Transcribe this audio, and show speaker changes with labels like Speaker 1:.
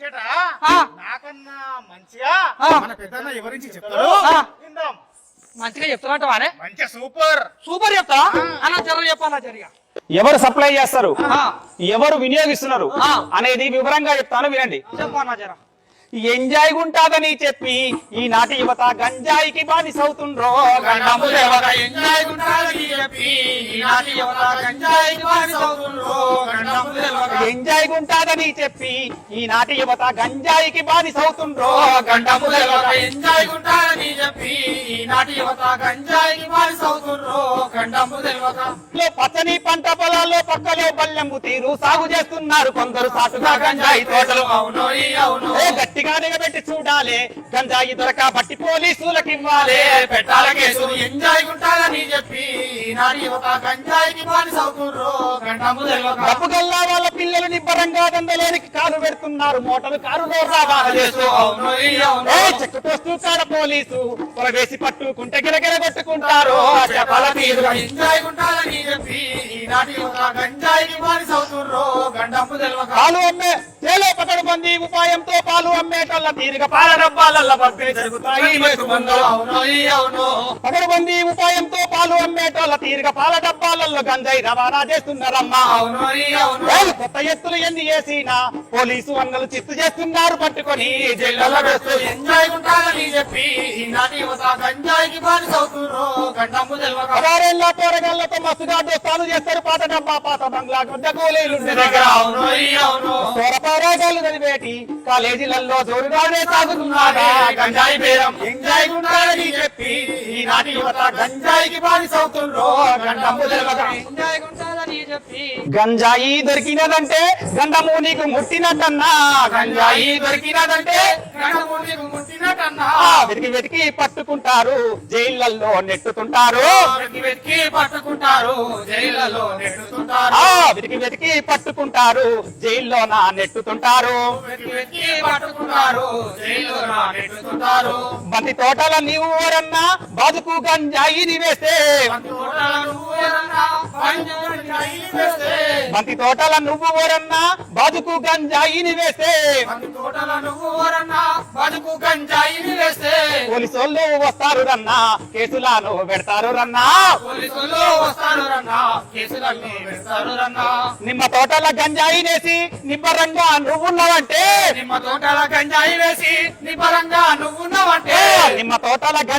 Speaker 1: ముచ్చట
Speaker 2: ఆ.
Speaker 1: నాకన్నా మంచిగా
Speaker 2: ఆ.
Speaker 1: మన పెద్దన్న ఎవరించి చెప్తాడు?
Speaker 2: ఆ.
Speaker 1: విందాం.
Speaker 2: మంచిగా చెప్తున్నట్టువానే
Speaker 1: మంచిగా సూపర్.
Speaker 2: సూపర్ చెప్తా అన్న జర చెప్పాలా జరిగా
Speaker 3: ఎవరు సప్లై చేస్తారు. ఎవరు వినియోగిస్తున్నారు?
Speaker 2: ఆ.
Speaker 3: అనేది వివరంగా చెప్తాను వినండి. ఎంజాయ్ గుంటాదని చెప్పి? ఈనాటి యువత గంజాయికి బానిసవుతుండ్రో? గండము దేవత
Speaker 1: ఎంజాయ్ గుంటాలని చెప్పి ఈనాటి యువత గంజాయికి బానిసవుతుండ్రో, గండము తెలవక.
Speaker 3: ఎంజాయ్ గుంటాదని చెప్పి ఈనాటి యువత గంజాయికి బానిసవుతుండ్రో.
Speaker 1: ఈనాటి యువత
Speaker 3: పచ్చని పంట పొలాల్లో పక్కలో బల్లెంబు తీరు సాగు చేస్తున్నారు కొందరు సాటుగా గంజాయి తోటలు.
Speaker 1: అవును అవును.
Speaker 3: గట్టిగా నిలబెట్టి చూడాలి. గంజాయి దొరక బట్టి పోలీసులకు ఇవ్వాలి
Speaker 1: పెట్టాల కేసు ఎంజాయ్ గుంటాలని చెప్పి ఈనాటి యువత గంజాయికి
Speaker 3: గల్లా వాళ్ళ పిల్లలు నిబ్బరంగా దండలోనికి కారు పెడుతున్నారు. మోటారు కారు చెక్ కాడ పోలీసు. పొరవేసి పట్టుకుంటే గిరగిర కొట్టుకుంటారు. చెప్పాల
Speaker 1: చెప్పి ఈనాటి
Speaker 3: పాలు అమ్మే చేలో పకడు మంది ఉపాయంతో పాలు అమ్మేటల్ల తీరుగా పాల డబ్బాలల్ల పంపిణీ జరుగుతాయి. పకడు మంది ఉపాయంతో పాలు అమ్మేటోళ్ళ తీరుగా పాల డబ్బాలలో గంజాయి రవాణా చేస్తున్నారమ్మా.
Speaker 1: అవును.
Speaker 3: కొత్త ఎత్తులు ఎన్ని చేసినా పోలీసు అన్నలు చిత్తు చేస్తున్నారు పట్టుకొని. జైళ్ళలో వేస్తూ
Speaker 1: ఎంజాయ్ గుంటాలని చెప్పి ఈనాటి యువత గంజాయికి బానిసవుతుండ్రో, గండము తెలవక.
Speaker 3: పదారేళ్ళ పోరగాళ్ళతో మస్తుగా దోస్తాలు చేస్తారు పాత డబ్బా. పాత బంగ్లా గుడ్డ కూలీలుండే దగ్గర. చదివేటి కాలేజీలలో జోరుగానే
Speaker 1: గంజాయి బేరం. ఎంజాయ్ చెప్పి ఈనాటి యువత గంజాయికి బానిసవుతుండ్రో.
Speaker 2: ఎంజాయ్ చెప్పి.
Speaker 3: గంజాయి దొరికినదంటే గండము నీకు ముట్టినట్టన్నా.
Speaker 1: గంజాయి దొరికినదంటే గండము నీకు
Speaker 3: వెతికి వెతికి పట్టుకుంటారు. జైళ్ళల్లో నెట్టుతుంటారు.
Speaker 1: వెతికి వెతికి పట్టుకుంటారు. జైళ్ళలో నెట్టుతుంటారు.
Speaker 3: వెతికి వెతికి పట్టుకుంటారు. జైల్లో నా నెట్టుతుంటారు.
Speaker 1: వెతికి వెతికి పట్టుకుంటారు. జైలులో నెట్టుతుంటారు.
Speaker 3: బంతి తోటల నీవు ఊరన్నా బాజుకు గంజాయిని వేస్తే.
Speaker 1: తోటల నువ్వు ఎవరన్నా
Speaker 3: బంతి తోటల నువ్వు ఊరన్నా బాజుకు గంజాయిని వేస్తే.
Speaker 1: తోటల నువ్వు ఎవరన్నా బతుకు గంజాయిని వేస్తే.
Speaker 3: పోలీసోళ్ళు వస్తారు రన్నా కేసులను పెడతారు రన్నా
Speaker 1: పోలీసులు వస్తారు రన్నా కేసులన్నీ పెడతారు రన్నా
Speaker 3: నిమ్మ తోటల గంజాయినేసి నిబ్బరంగా నువ్వున్నావంటే.
Speaker 1: నిమ్మ తోటల గంజాయి వేసి నిబరంగా నువ్వున్నావంటే.
Speaker 3: నిమ్మ తోటల గంజాయి